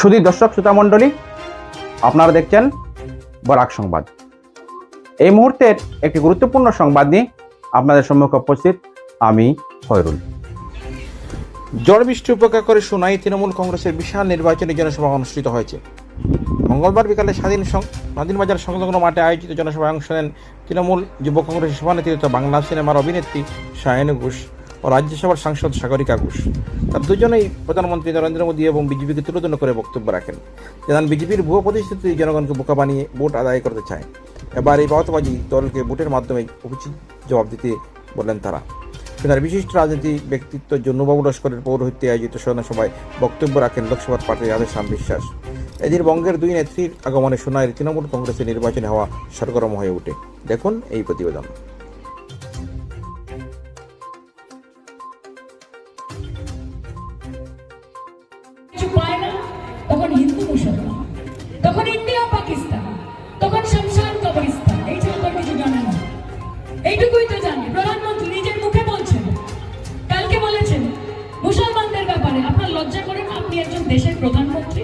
শুধু দর্শক, শ্রোতা মণ্ডলী, আপনারা দেখছেন বরাক সংবাদ। এই মুহূর্তের একটি গুরুত্বপূর্ণ সংবাদ নিয়ে আপনাদের সম্মুখে উপস্থিত আমি হয়রুল ঝড় বৃষ্টি উপেক্ষা করে সোনাই তৃণমূল কংগ্রেসের বিশাল নির্বাচনী জনসভা অনুষ্ঠিত হয়েছে। মঙ্গলবার বিকালে স্বাধীন স্বাধীন বাজার সংলগ্ন মাঠে আয়োজিত জনসভায় অংশ নেন তৃণমূল যুব কংগ্রেসের সভানেত্রী তথা বাংলা সিনেমার অভিনেত্রী সায়ন ঘোষ। ও রাজ্যসভার সাংসদ সাগরিকা ঘোষ। তার দুজনেই প্রধানমন্ত্রী নরেন্দ্র মোদী এবং বিজেপিকে তুলোধনা করে বক্তব্য রাখেন। জানান বিজেপির ভুয়ো প্রতিশ্রুতি জনগণকে বোকা বানিয়ে ভোট আদায় করতে চায়। এবার এই বাহতবাজি দলকে ভোটের মাধ্যমে উচিত জবাব দিতে বললেন তারা। সেনার বিশিষ্ট রাজনীতি ব্যক্তিত্ব জন্নুবাবু লস্করের পৌরহিত্যে আয়োজিত সভায় বক্তব্য রাখেন লোকসভার প্রার্থী আদেশ রাম বিশ্বাস। এদিন বঙ্গের দুই নেত্রীর আগমনে সোনাইয়ের তৃণমূল কংগ্রেসের নির্বাচনে হওয়া সরগরম হয়ে ওঠে। দেখুন এই প্রতিবেদন। তখন ইন্ডিয়া, পাকিস্তান। তখন শমশান কবরিস্তান এই ছাড়া তো কিছু জানে না। এইটুকুই তো জানি। প্রধানমন্ত্রী নিজের মুখে বলছেন। কালকে বলেছেন, মুসলমানদের ব্যাপারে আপনার লজ্জা করেন, আপনি একজন দেশের প্রধানমন্ত্রী।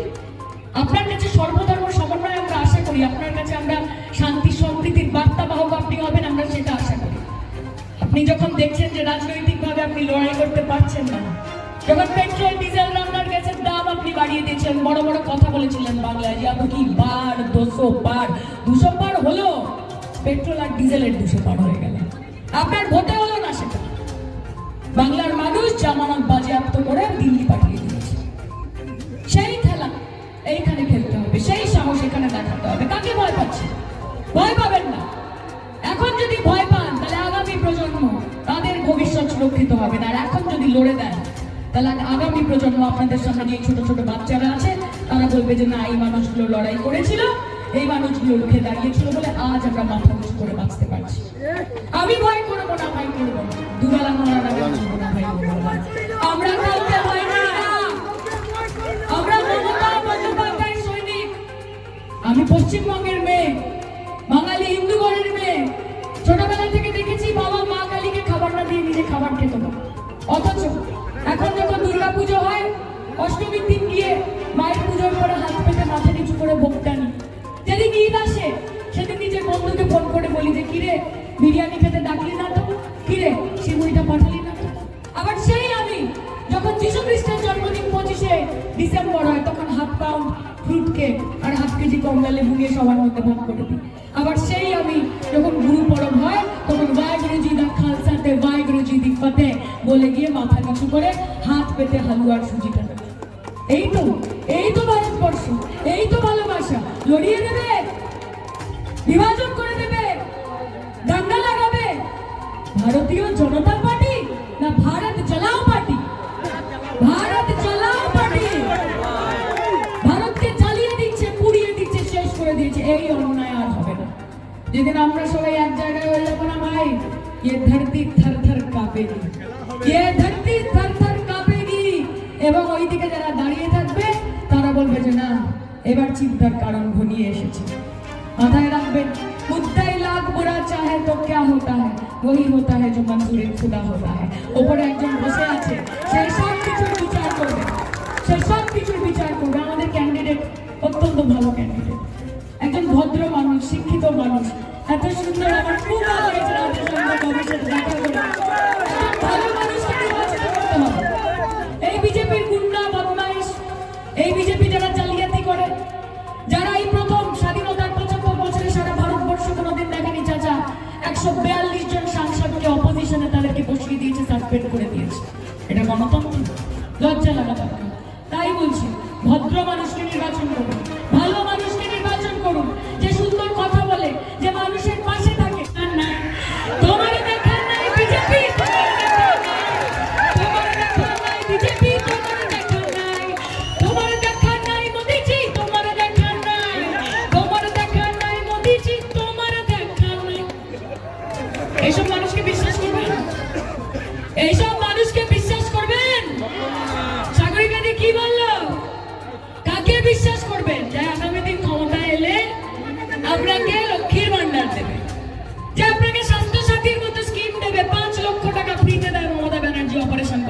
আপনার কাছে সর্বধর্ম সমন্বয় আমরা আশা করি। আপনার কাছে আমরা শান্তি, সম্প্রীতির বার্তা বাহক আপনি হবেন, আমরা সেটা আশা করি। আপনি যখন দেখছেন যে রাজনৈতিকভাবে আপনি লড়াই করতে পারছেন না যখন পেট্রোল, ডিজেল, রান্নার গ্যাসের দাম আপনি বাড়িয়ে দিয়েছেন। বড় বড় কথা বলেছিলেন বাংলায়, যে আপনি বার, দুশো পার দুশো পার হলো পেট্রোল আর ডিজেলের দুশো পার হয়ে গেল। আপনার ভোটে হলো না সেটা। বাংলার মানুষ জামানত বাজেয়াপ্ত করে দিল্লি পাঠিয়ে দিয়েছে। সেই খেলা, এইখানে খেলতে হবে, সেই সাহস এখানে দেখাতে হবে। কাকে ভয় পাচ্ছে? ভয় পাবেন না। এখন যদি ভয় পান, তাহলে আগামী প্রজন্ম তাদের ভবিষ্যৎ সুরক্ষিত হবে না। আর এখন যদি লড়ে দেন তাহলে আগামী প্রজন্ম আপনাদের সামনে যে ছোট ছোট বাচ্চারা আছে, তারা বলবে যে না, এই মানুষগুলো লড়াই করেছিল, এই মানুষগুলো রুখে দাঁড়িয়েছিল বলে আজ আমরা মাথা উঁচু করে বাঁচতে পারছি। আমি ভয় করব না ভাই করব দুবেলা আগে না আমি পশ্চিমবঙ্গের মেয়ে। অষ্টমীর দিন গিয়ে মায়ের পুজোর পরে হাত পেতে মাথা নিচু করে ভোগটা নি। যেদিন ঈদ আসে, সেদিন নিজের বন্ধুকে ফোন করে বলি যে, কিরে, বিরিয়ানি খেতে ডাকলি না তো? কিরে, সিমুইটা পাঠালি না আবার সেই আমি, যখন যিশু খ্রিস্টের জন্মদিন পঁচিশে ডিসেম্বর হয়, তখন হাফ পাউন্ড ফ্রুট কেক আর হাফ কেজি কমলা লেবু নিয়ে সবার মধ্যে ভাগ করে দিই। আবার সেই আমি, যখন গুরু পরব হয়, তখন ওয়াইগুরু দা খালসাতে ওয়াইগুরু জি দি ফতে বলে গিয়ে মাথা নিচু করে হাত পেতে হালুয়ার সুজিটা এই তো এই তো ভারতবর্ষ এই তো ভালোবাসা লড়িয়ে দেবে বিভাজন করে দেবে দাঙ্গা লাগাবে ভারতীয় জনতা পার্টি না ভারত চালাও পার্টি ভারত চালাও পার্টি ভারতকে চালিয়ে দিচ্ছে পুড়িয়ে দিচ্ছে শেষ করে দিয়েছে এই অন্যায় আর হবে না যেদিন আমরা সবাই এক জায়গায় হয়ে যাবো না ভাই ये धरती थर थर কাঁপেগি ये धरती थर थर কাঁপেগি এবং ওইদিকে যারা যে না। এবার চিন্তার কারণ ঘনিয়ে এসেছে। মাথায় রাখবেন আমাদের ক্যান্ডিডেট অত্যন্ত ভালো ক্যান্ডিডেট একজন ভদ্র মানুষ, শিক্ষিত মানুষ। এত সুন্দর আমার খুব ভালো হয়েছে এটা গণতন্ত্র লজ্জা লাগা তাই বলছি ভদ্র মানুষকে নির্বাচন করুন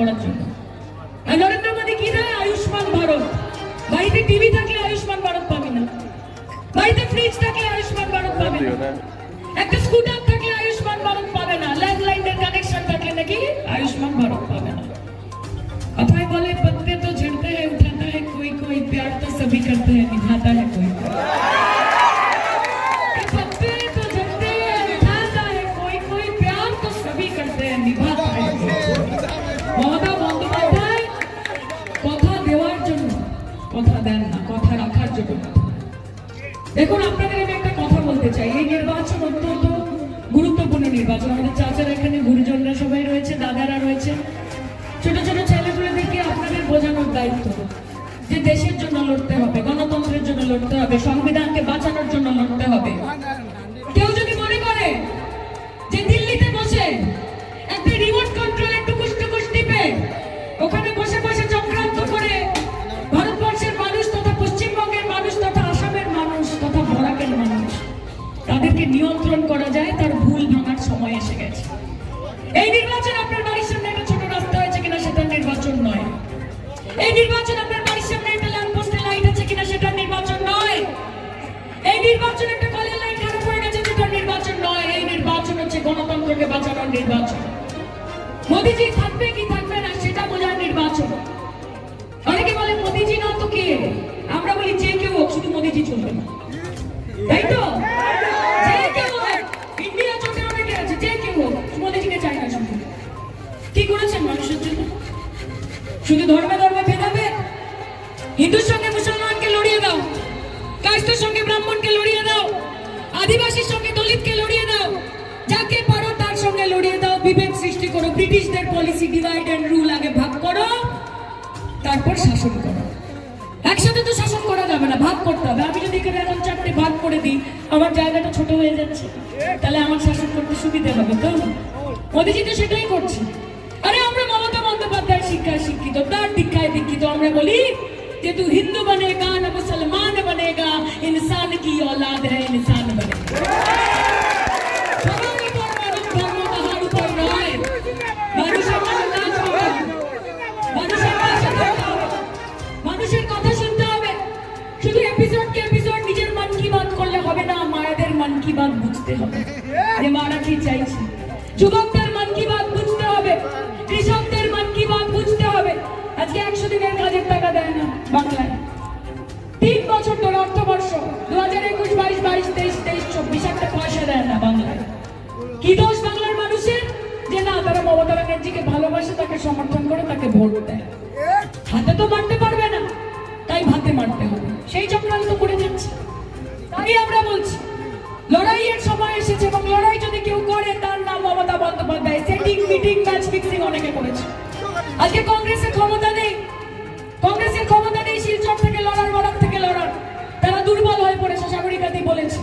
করার জন্য। নরেন্দ্র মোদী কি দেয় আয়ুষ্মান ভারত। বাড়িতে টিভি থাকলে আয়ুষ্মান ভারত পাবি না। বাড়িতে ফ্রিজ থাকলে আয়ুষ্মান ভারত পাবি না। একটা স্কুটার থাকলে আয়ুষ্মান ভারত পাবে না। ল্যান্ডলাইনের কানেকশন থাকলে নাকি আয়ুষ্মান ভারত পাবে না। কথায় বলে, পত্তে তো ঝড়তে হ্যাঁ উঠাতে হ্যাঁ কই কই প্যার তো সবই করতে হ্যাঁ নিভাতা হ্যাঁ কই কই দেখুন, আপনাদের আমি একটা কথা বলতে চাই। এই নির্বাচন অত্যন্ত গুরুত্বপূর্ণ নির্বাচন। আমাদের চাচারা এখানে, গুরুজনরা সবাই রয়েছে, দাদারা রয়েছে। ছোট ছোট ছেলেগুলোদেরকে আপনাদের বোঝানোর দায়িত্ব যে দেশের জন্য লড়তে হবে, গণতন্ত্রের জন্য লড়তে হবে, সংবিধানকে বাঁচানোর জন্য লড়তে হবে। মোদিজি চলবে না তাই তো? যে কেউ হোক ইন্ডিয়া জোটে অনেকে আছে যে কেউ হোক মোদিজিকে চাই না শুধু কি করেছেন মানুষের জন্য? শুধু ধর্মে ধর্মে ভেদাবে হিন্দুর সঙ্গে মুসলমানকে লড়িয়ে দাও। কাস্টের সঙ্গে ব্রাহ্মণকে লড়িয়ে দাও। আদিবাসীর সঙ্গে দলিতকে লড়িয়ে দাও। যাকে পারো তার সঙ্গে লড়িয়ে দাও। বিভেদ সৃষ্টি করো। ব্রিটিশদের পলিসি ডিভাইড রুল আগে ভাগ করো। তারপর শাসন করো। একসাথে তো শাসন করা যাবে না ভাগ করতে হবে আমি যদি এখানে এখন চারটে ভাগ করে দিই আমার জায়গাটা ছোট হয়ে যাচ্ছে তাহলে আমার শাসন করতে সুবিধে হবে তো মোদিজি তো সেটাই করছে আরে আমরা মমতা বন্দ্যোপাধ্যায় শিক্ষায় শিক্ষিত তার দীক্ষায় দীক্ষিত আমরা বলি যে তু হিন্দু বনেগা না মুসলমান বনেগা ইনসান কি औलाद है इंसान बनेगा সবার উপর মানব ধর্ম তাহার উপর নয় মানুষের মনে কাজ হবে মানুষের পাশে থাকতে হবে মানুষের কথা শুনতে হবে শুধু এপিসোড কে এপিসোড নিজের মন কি বাত করলে হবে না মায়েদের মন কি বাত বুঝতে হবে যে মারা কি চাইছে। যুবকদের মন কি বাত বুঝতে হবে, কৃষকদের মন কি বাত বুঝতে হবে। আজকে একশো দিনের কাজের টাকা দেয় না বাংলায়। তিন বছর ধরে অর্থবর্ষ দু হাজার একুশ, বাইশ বাইশ, তেইশ তেইশ, চব্বিশ, একটা পয়সা দেয় না বাংলায়। কি দোষ বাংলার মানুষের? যে না, তারা মমতা ব্যানার্জিকে ভালোবাসে, তাকে সমর্থন করে, তাকে ভোট দেয়। হাতে তো মারতে পারবে না, তাই ভাতে মারতে হবে। সেই চক্রান্ত করে যাচ্ছে। তাই আমরা বলছি মিটিং মিটিং ম্যাচ ফিক্সিং অনেকে করেছে। আজকে কংগ্রেসের ক্ষমতা নেই। কংগ্রেসের ক্ষমতা নেই, শিলচর থেকে লড়ার, বরাক থেকে লড়ার। তারা দুর্বল হয়ে পড়েছে সাগরিকাতেই বলেছে।